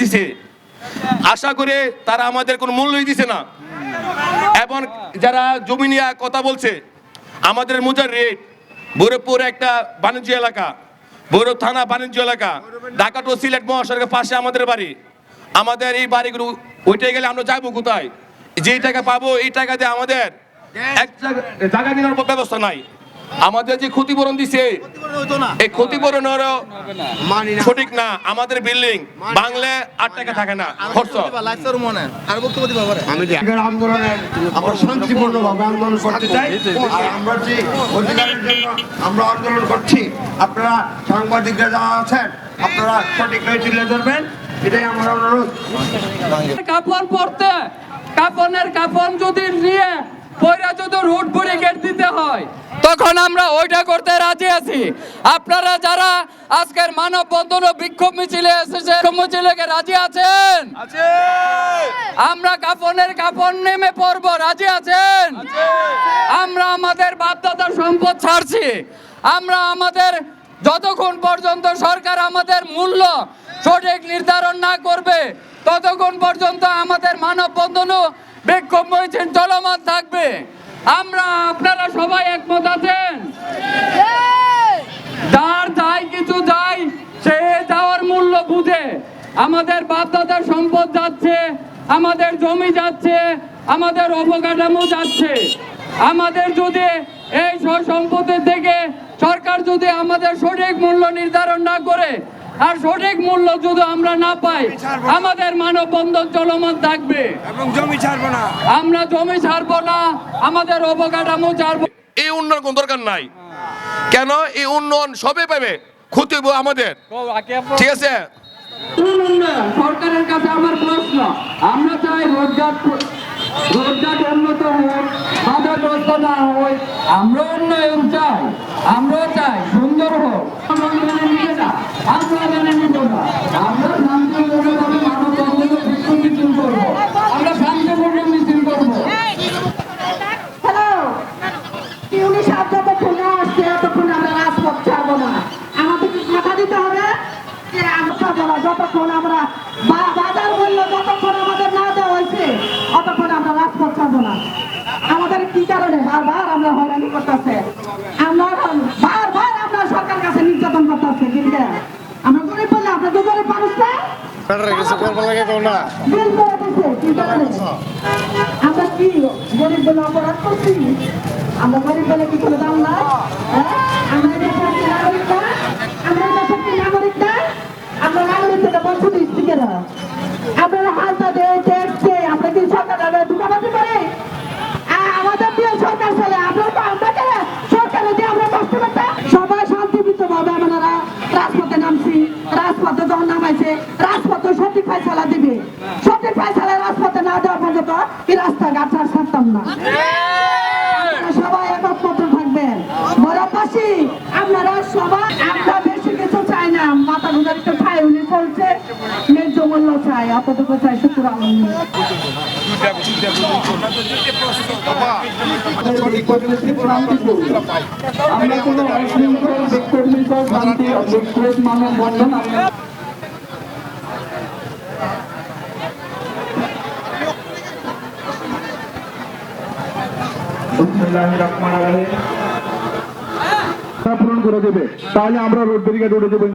দিছে। আশা করে তারা আমাদের কোনো মূল্যই দিছে না। এবং যারা জমি নিয়ে কথা বলছে, আমাদের মোজার রেট ভৈরবপুর একটা বাণিজ্য এলাকা ভৈরব থানা বাণিজ্য এলাকা, ঢাকা টু সিলেট মহাসড়কের পাশে আমাদের বাড়ি। আমাদের এই বাড়িগুলো ওইটাই গেলে আমরা যাব কোথায়? যেই টাকা পাবো এই টাকা দিয়ে আমাদের এক জায়গা- জায়গা কেনার ব্যবস্থা নাই। আমাদের যে ক্ষতিপূরণ দিছে এই ক্ষতিপূরণের সঠিক না। আমাদের বিল্ডিং বাংলা আট টাকা থাকে না খরচ। আমরা শান্তিপূর্ণভাবে আন্দোলন করতে চাই। আর আমরা যে অধিকারের জন্য আমরা আন্দোলন করছি আপনারা সাংবাদিকরা যারা আছেন আপনারা সঠিকভাবে তুলে ধরবেন। এটাই আমার অনুরোধ। কাপড় পরতে কাপনের কাপন যদি নিয়ে পয়রা যদি রোড ব্যারিকেড দিতে হয় তখন আমরা ওইটা করতে রাজি আছি। আপনারা যারা আজকের মানব বন্ধন ও বিক্ষোভ মিছিলে এসেছে মিছিলে রাজি আছেন? আমরা কাপনের কাপন নেমে পড়ব রাজি আছেন? আমরা আমাদের বাপদাদার সম্পদ ছাড়ছি। আমরা আমাদের যতক্ষণ পর্যন্ত সরকার আমাদের মূল্য সঠিক নির্ধারণ না করবে, ততক্ষণ পর্যন্ত আমাদের মানব বন্ধনও বিক্ষোভ মিছিল চলমান থাকবে। আমরা, আপনারা সবাই একমত আছেন? যার যাই কিছু যাই, সে যাওয়ার মূল্য বুঝে। আমাদের বাপদাদার সম্পদ যাচ্ছে, আমাদের জমি যাচ্ছে, আমাদের অবকাঠামো যাচ্ছে। আমাদের যদি এই সব সম্পত্তির থেকে সরকার যদি আমাদের সঠিক মূল্য নির্ধারণ না করে আর সঠিক মূল্য যদি আমরা না পাই আমাদের মানববন্ধন চলমান থাকবে। এবং জমি ছাড়বো না। আমরা জমি ছাড়বো না আমাদের অবকাঠামো ছাড়বো। এই উন্নয়ন কোন দরকার নাই। কেন? এই উন্নয়ন সবে পাবে ক্ষতি আমাদের। ঠিক আছে? সরকারের কাছে আমার প্রশ্ন আমরা চাই রোজগার রোজগার উন্নত হোক বাধাগ্রস্ত না হয় আমরা উন্নয়ন চাই আমরা চাই সুন্দর হোক আমরা মেনে নিবে না আমরা মেনে নিব না আমরা শান্তিপূর্ণভাবে মানব বন্ধন বিক্ষোভ মিছিল করব আমরা শান্তিপূর্ণ মিছিল করব হ্যালো ইউনি সাহেব যতক্ষণ না আসছে ততক্ষণ আমরা রাজপথ ছাড়বো না আমাদেরকে কথা দিতে হবে যে না যতক্ষণ আমরা বাজার মূল্য যতক্ষণ আমাদের না দেওয়া হয়েছে ততক্ষণ আমরা রাজপথ ছাড়বো না। আমাদের কি কারণে বারবার আমরা হয়রানি করতেছে? আমরা বারবার আমরা সরকার কাছে নির্যাতন করতেছে কিন্তু আমরা গরিব বললে আমরা তো গরিব মানুষ না? করে আমরা কি গরিব বলে অপরাধ করছি? আমরা গরিব বলে কি কোনো দাম না হ্যাঁ? আমরা দেশের কি নাগরিক না আমরা দেশের কি নাগরিক না আমরা নাগরিক থেকে বঞ্চিত স্পিকারা আপনারা হালতা দেয় ট্যাক্স দেয় আমরা কি সরকার ঢুকাবাজি করে আমাদের দিয়ে সরকার চলে আপনারা তো আমাকে সরকারে দিয়ে আমরা কষ্ট করতাম সবাই শান্তিপূর্ণ ভাবে আমরা রাজপথে নামছি রাজপথে যখন নামাইছে রাজপথে সঠিক ফাইসালা দিবে সঠিক ফাইসালা রাজপথে না দেওয়া পর্যন্ত এই রাস্তাঘাট আর ছাড়তাম না আপনারা সবাই একত্র থাকবেন বরাবাসী আপনারা সবাই আমরা বেশি কিছু চাই না মাথা গুজার একটু উনি চলছে। ন্যায্য মূল্য চাই অতটুকু চাই শুক্র আমরা কোনো অশৃঙ্খল বিক্ষোভ শান্তি বিক্ষোভ মানব বন্ধন আমরা পূরণ করে দেবে। তাহলে আমরা রোড ব্যারিকেড উঠে দেবো।